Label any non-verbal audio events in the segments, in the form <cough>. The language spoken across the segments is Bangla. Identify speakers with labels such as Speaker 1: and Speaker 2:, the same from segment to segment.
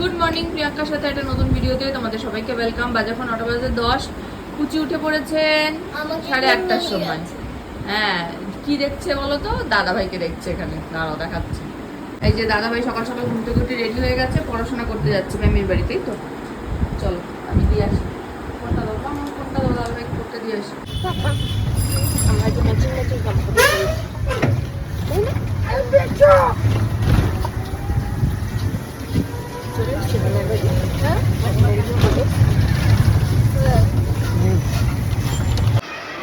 Speaker 1: গুড মর্নিং প্রিয়াঙ্কার সাথে একটা নতুন ভিডিওতে তোমাদের সবাইকে ওয়েলকাম বাজে এখন নটা বাজে দশ। কুচি উঠে পড়েছেন সাড়ে আটটার সময়। হ্যাঁ কি দেখছে বলো তো? দাদা ভাইকে দেখছে এখানে। দাঁড়াও দেখাচ্ছে। এই যে দাদা ভাই সকাল সকাল ঘুম থেকে উঠে রেডি হয়ে গেছে পড়াশোনা করতে যাচ্ছে ম্যামের বাড়িতেই তো। চলো আমি দিয়ে আসি। কোনটা দাও আমার কোনটা দাও করতে দিয়ে আসি।
Speaker 2: আমরা যে ম্যাচিং ম্যাচিং জামা কাপড় পরেছি। চলে এসছি বোনের বাড়ি। হ্যাঁ? বোনের বাড়ি চলে।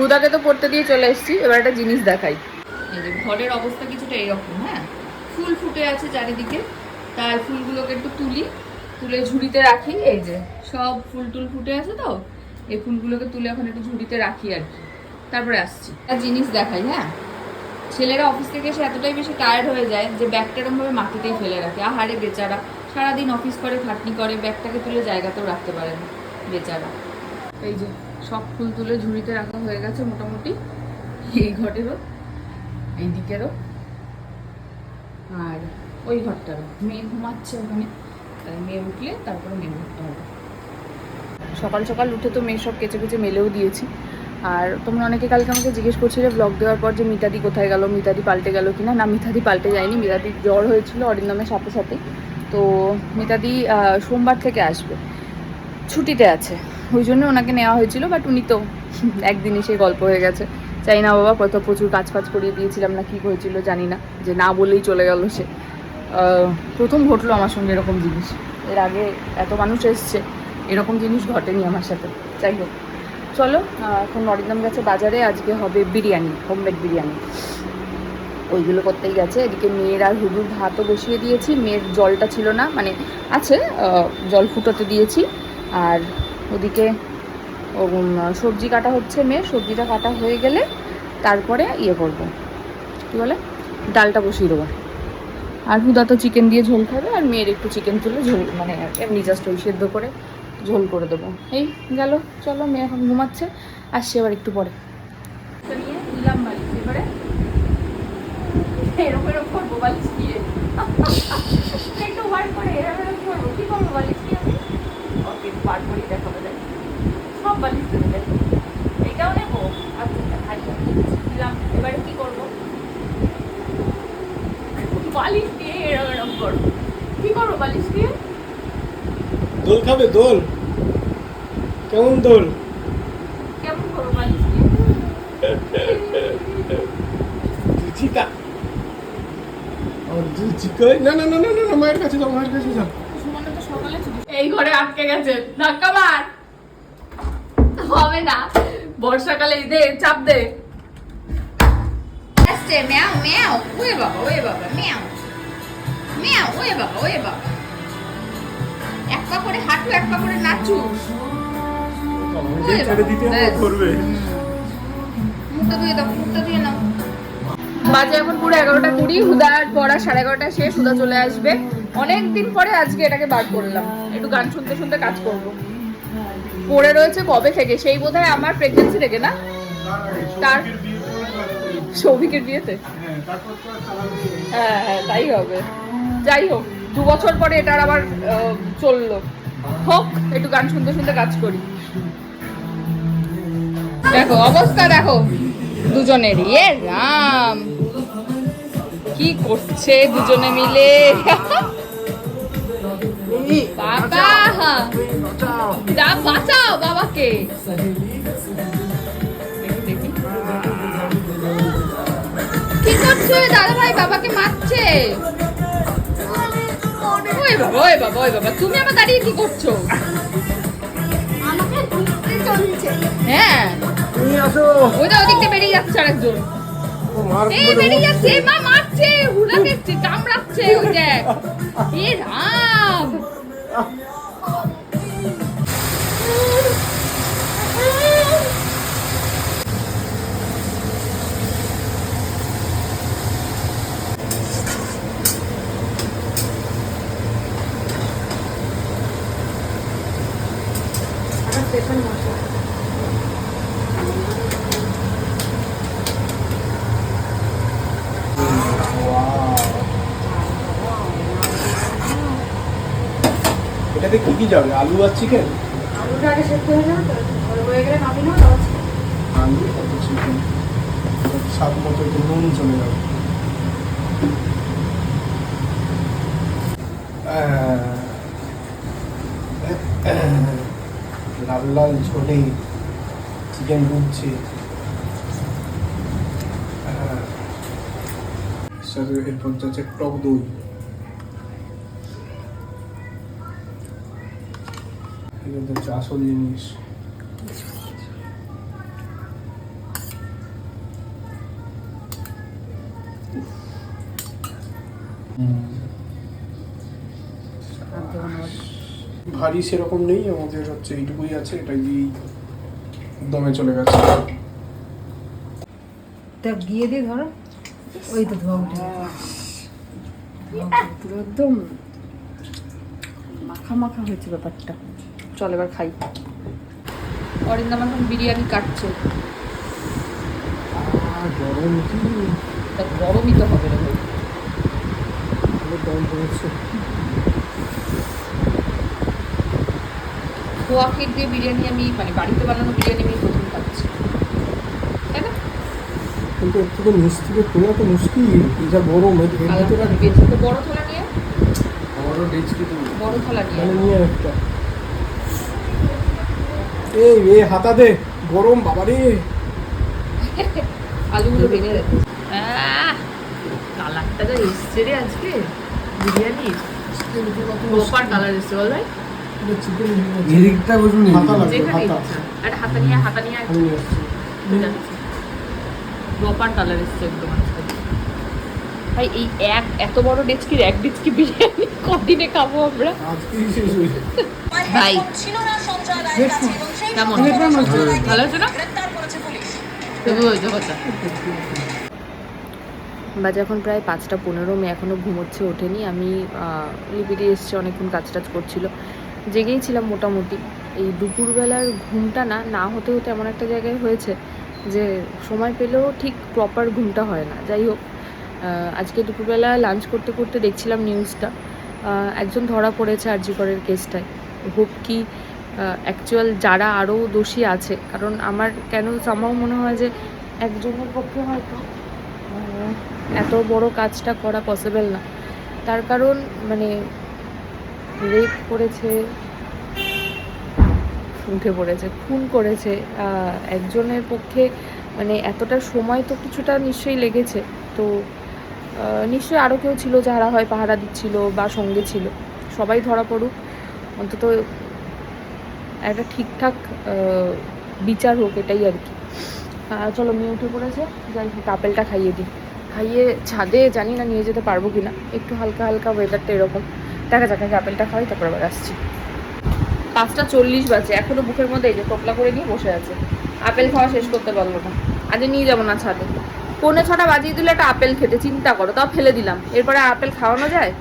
Speaker 1: হুদাকে তো পড়তে দিয়ে চলে এসেছি, এবার একটা জিনিস দেখাই। এই যে ঘরের অবস্থা কিছুটা এরকম হ্যাঁ? ফুল ফুটে আছে চারিদিকে, তার ফুলগুলোকে একটু তুলি, তুলে ঝুড়িতে রাখি, এই যে সব ফুল টুল ফুটে আছে তো, এই ফুলগুলোকে তুলে এখন একটু ঝুড়িতে রাখি আর কি। তারপরে আসছি। একটা জিনিস দেখাই হ্যাঁ? ছেলেরা অফিস থেকে এসে এতটাই বেশি টায়ার্ড হয়ে যায় যে ব্যাগটা এরকমভাবে মাটিতেই ফেলে রাখে। আহারে বেচারা, সারাদিন অফিস করে, খাটনি করে, ব্যাগটাকে তুলে জায়গাতেও রাখতে পারে না, বেচারা। এই যে সব ফুল তুলে ঝুড়িতে রাখা হয়ে গেছে মোটামুটি। এই ঘরেরও এই দিকেরও। আর ওই ঘরটারও। মেয়ে ঘুমাচ্ছে ওখানে, তাই মেয়ে উঠলে তারপরে মেয়ে উঠতে হবে। সকাল সকাল উঠে তো মেয়ে সব কেচে কেচে মেলেও দিয়েছি। আর তোমরা অনেকে কালকে আমাকে জিজ্ঞেস করছিলে ব্লগ দেওয়ার পর যে মিতাদি কোথায় গেল, মিতাদি পাল্টে গেল কিনা? না, মিতাদি পাল্টে যায়নি, মিতাদির জ্বর হয়েছিল অরিন্দমের সাথে সাথে। তো মিতাদি সোমবার থেকে আসবে। ছুটিতে আছে। ওই জন্য ওনাকে নেওয়া হয়েছিল বাট উনি তো একদিনই সেই গল্প হয়ে গেছে। চাই না বাবা কত প্রচুর কাজ ফাজ করিয়ে দিয়েছিলাম না কী হয়েছিল জানি না, যে না বলেই চলে গেল সে। প্রথম ঘটলো আমার সঙ্গে এরকম জিনিস। এর আগে এত মানুষ এসছে, এরকম জিনিস ঘটেনি আমার সাথে। যাই হোক, চলো এখন নরিন্দম গেছে বাজারে আজকে হবে বিরিয়ানি, হোমমেড বিরিয়ানি। ওইগুলো করতেই গেছে, এদিকে মেয়ের আর হুদুর ভাতও বসিয়ে দিয়েছি, মেয়ের জলটা ছিল না মানে আছে জল ফুটোতে দিয়েছি, আর ওদিকে সবজি কাটা হচ্ছে মেয়ে, সবজিটা কাটা হয়ে গেলে তারপরে ইয়ে করব। কী বলে? ডালটা বসিয়ে দেবো। আর হুদা তো চিকেন দিয়ে ঝোল খাবে, আর মেয়ের একটু চিকেন তুলে ঝোল মানে এমনি জাস্ট ওই সেদ্ধ করে ঝোল করে দেবো। এই গেল, চলো মেয়ে এখন ঘুমাচ্ছে, আসছে এবার একটু পরে। একটু বার করে এরকম করব, কি করব, বালিশ দিয়ে আমি? দেখাবো দেখ সব বালিশ দেবে দেখো এইটাও নেব আচ্ছা দেখাই দিলাম এবারে কি করব বালিশ দিয়ে এরকম এরকম করব কি করব বালিশ দিয়ে
Speaker 3: দোল খাবে? দোল। কেমন দোল? না না না না না মায়ের কাছে যাও মায়ের কাছে যাও।
Speaker 1: এই ঘরে আটকে গেছে। ধাক্কা মার। হবে না। বর্ষাকালে দে চাপ দে। আসছে ম্যাও ম্যাও ওয়ে বাবা ওয়ে বাবা ম্যাও। ম্যাও ওয়ে বাবা ওয়ে বাবা। এক পা করে হাঁটু এক পা করে নাচু বাজে এখন পুরো এগারোটা কুড়ি হুদার পড়া সাড়ে এগারোটা শেষ হুদা চলে আসবে। অনেক দিন পরে আজকে এটাকে বার করলাম। একটু গান শুনতে শুনতে কাজ করব। পড়ে রয়েছে কবে থেকে? সেই বোধহয় আমার প্রেগনেন্সি থেকে না? তার সৌভিকের বিয়েতে।
Speaker 3: হ্যাঁ।
Speaker 1: হ্যাঁ হ্যাঁ তাই হবে। যাই হোক। দু বছর পরে এটার আবার চলল। হোক, একটু গান শুনতে শুনতে কাজ করি। দেখো, অবস্থা দেখো দুজনের এ রাম! কি করছে দুজনে মিলে? যা বাবাকে। কি করছে? দাদা ভাই বাবাকে মারছে। ওই বাবা ওই বাবা ওই বাবা তুমি আমার দাঁড়িয়ে কি করছ?
Speaker 2: আমাকে ঘুরতে চলছে।
Speaker 1: হ্যাঁ। ওই দাও ওদিক বেরিয়ে যাচ্ছে আরেকজন।
Speaker 3: ও মার
Speaker 1: এই বেরিয়ে যাচ্ছে মা মারছে হুলাকে কামড়াচ্ছে ওই দেখ। এ রাম।
Speaker 3: এটাতে কি কি যাবে? আলু আর চিকেন
Speaker 2: আলুটা আগে সেদ্ধ হয়ে যাবে হয়ে গেলে নামিয়ে নাও তারপর
Speaker 3: আলু কত চিকেন স্বাদ মতো একটু নুন চলে যাবে। লাল লাল ঝোলে চিকেন ডুবছে। এরপর যাচ্ছে টক দই। এটা হচ্ছে আসল জিনিস ভারী সেরকম নেই আমাদের হচ্ছে এইটুকুই আছে এটা দিয়েই দমে চলে গেছে।
Speaker 2: তা গিয়ে দিয়ে ধরো ওই তো ধোয়া উঠে
Speaker 1: পুরো একদম মাখা মাখা হয়েছে ব্যাপারটা। চল এবার খাই। অরিন্দম এখন বিরিয়ানি কাটছে।
Speaker 3: গরম কি?
Speaker 1: তা গরমই তো হবে রে ভাই।
Speaker 3: পড়েছে।
Speaker 1: খোয়া ক্ষীর দিয়ে বিরিয়ানি আমি মানে বাড়িতে বানানো বিরিয়ানি আমি প্রথম খাচ্ছি। তাই না?
Speaker 3: কিন্তু নিচ থেকে তোলা তো মুশকিল। গরম ভিতরে
Speaker 1: তো বড় থালা নিয়ে
Speaker 3: আমারও ডেচকি
Speaker 1: বড় থালা নিয়ে
Speaker 3: নিয়ে একটা। এই এ হাতা দে গরম বাবা রে <laughs>
Speaker 1: আলুগুলো ভেঙে কালারটা যা এসছে রে আজকে বিরিয়ানি। প্রপার কালার এসছে বল ভাই।
Speaker 4: এদিকটা বসুন
Speaker 3: হাতা লাগবে হাতা।
Speaker 1: একটা হাতা নিয়ে হাতা নিয়ে প্রপার কালার এসছে একদম ভাই এই এক এত বড় ডেচকির এক ডেচকি বিরিয়ানি কদিনে খাব আমরা?
Speaker 3: আজকেই শেষ হয়ে <laughs>
Speaker 1: ভাই কেমন? ভালো আছে না বাজে এখন প্রায় পাঁচটা পনেরো মেয়ে এখনও ঘুমোচ্ছে ওঠেনি। আমি লিপিটি এসছে অনেকক্ষণ কাজ টাজ করছিল। জেগেই ছিলাম মোটামুটি। এই দুপুরবেলার ঘুমটা না না হতে হতে এমন একটা জায়গায় হয়েছে যে সময় পেলেও ঠিক প্রপার ঘুমটা হয় না। যাই হোক আজকে দুপুরবেলা লাঞ্চ করতে করতে দেখছিলাম নিউজটা একজন ধরা পড়েছে আরজিকরের কেসটায় হোপ কি অ্যাকচুয়াল যারা আরও দোষী আছে। কারণ আমার কেন সামাও মনে হয় যে একজনের পক্ষে হয়তো এত বড় কাজটা করা পসিবল না। তার কারণ মানে রেপ করেছে, উঠে পড়েছে, খুন করেছে একজনের পক্ষে মানে এতটা সময় তো কিছুটা নিশ্চয়ই লেগেছে। তো নিশ্চয়ই আরও কেউ ছিল যারা হয় পাহারা দিচ্ছিল বা সঙ্গে ছিল। সবাই ধরা পড়ুক। অন্তত একটা ঠিকঠাক বিচার হোক এটাই আর কি। চলো মেয়ে উঠে পড়েছে, যাই হোক, আপেলটা খাইয়ে দিই। খাইয়ে ছাদে জানি না নিয়ে যেতে পারব কি না একটু হালকা হালকা ওয়েদারটা এরকম। দেখা যাক আপেলটা খাওয়াই তারপর আবার আসছি। পাঁচটা চল্লিশ বাজে, এখনও বুকের মধ্যে এই যে টোপলা করে নিয়ে বসে আছে। আপেল খাওয়া শেষ করতে পারল না। আজ নিয়ে যাব না ছাদে। পৌনে ছটা বাজিয়ে দিলে একটা আপেল খেতে, চিন্তা করো, তাও ফেলে দিলাম। এরপরে আপেল খাওয়ানো যায়?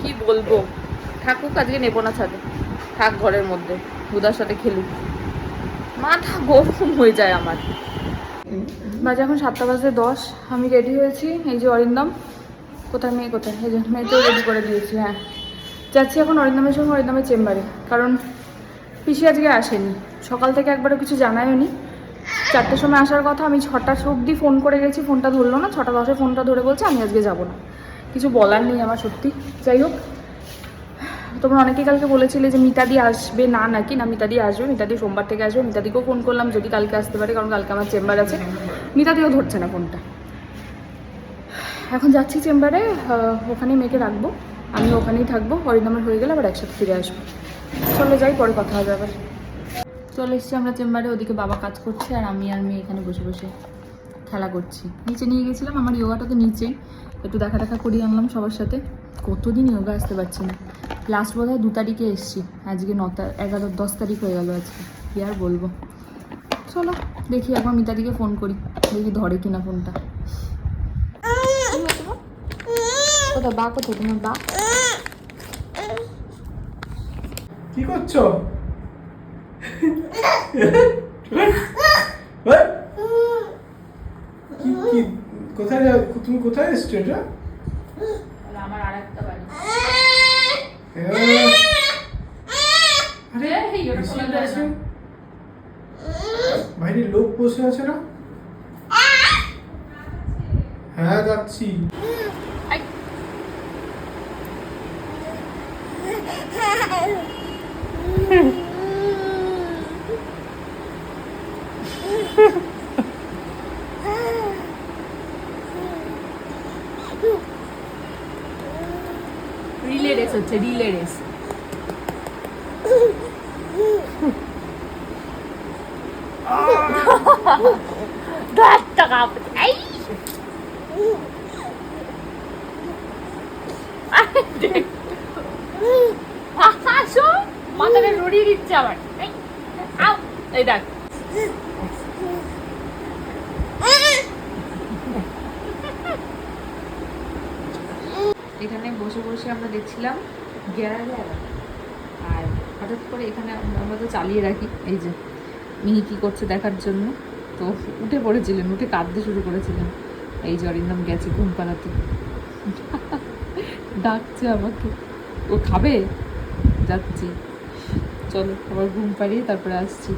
Speaker 1: কি বলব? থাকুক, আজকে নেব না ছাদে। থাক ঘরের মধ্যে হুদার সাথে খেলুক মাথা গরম হয়ে যায় আমার। বাজে এখন সাতটা বাজে দশ, আমি রেডি হয়েছি। এই যে অরিন্দম, কোথায় মেয়ে, কোথায়? এই যে মেয়েতেও রেডি করে দিয়েছি হ্যাঁ। যাচ্ছি এখন অরিন্দমের সঙ্গে অরিন্দমের চেম্বারে, কারণ পিসি আজকে আসেনি। সকাল থেকে একবারও কিছু জানায়নি চারটের সময় আসার কথা, আমি ছটা অবধি ফোন করে গেছি, ফোনটা ধরলো না। ছটা দশে ফোনটা ধরে বলছে, আমি আজকে যাব না। কিছু বলার নেই আমার সত্যি। যাই হোক তোমরা অনেকেই কালকে বলেছিলে যে মিতাদি আসবে না নাকি? না, মিতাদি আসবে, মিতাদি সোমবার থেকে আসবে। মিতাদিকেও ফোন করলাম, যদি কালকে আসতে পারে, কারণ কালকে আমার চেম্বার আছে। মিতাদিও ধরছে না ফোনটা এখন যাচ্ছি চেম্বারে ওখানে মেয়েকে রাখব। আমি ওখানেই থাকব। অরিন্দমের হয়ে গেলে আবার একসাথে ফিরে আসব। চলো যাই, পরে কথা হবে আবার। চলে এসছি আমরা চেম্বারে, ওদিকে বাবা কাজ করছে আর আমি আর মেয়ে এখানে বসে বসে খেলা করছি। নিচে নিয়ে গেছিলাম, আমার ইয়োগাটা তো নিচেই একটু দেখা দেখা করিয়ে আনলাম সবার সাথে। কতদিন ইয়োগা আসতে পারছি না। লাস্ট বোধ হয় দু তারিখে এসছি। আজকে ন এগারো দশ তারিখ হয়ে গেল আজকে। কী আর বলব? চলো দেখি একবার মিতাদিকে ফোন করি। দেখি ধরে কিনা ফোনটা কোথায়? বা কোথায়? তোমার বা?
Speaker 3: কি করছ? কি কি কোথায় তুমি কোথায় এসছো এটা?
Speaker 1: আমার আর একটা বাড়ি।
Speaker 3: হ্যাঁ। বাইরে লোক বসে আছে না? হ্যাঁ যাচ্ছি।
Speaker 1: হুম মাথাটা দিচ্ছে আবার। এই, দেখ। এখানে বসে বসে আমরা দেখছিলাম গেরা গেরা আর হঠাৎ করে এখানে আমরা তো চালিয়ে রাখি। এই যে মিহি কী করছে দেখার জন্য। তো উঠে পড়েছিলেন, উঠে কাঁদতে শুরু করেছিলেন। এই জ্বরের নাম গেছে ঘুম পাড়াতে ডাকছে আমাকে। ও খাবে? যাচ্ছি। চলো, আবার ঘুম পাড়িয়ে তারপরে আসছি।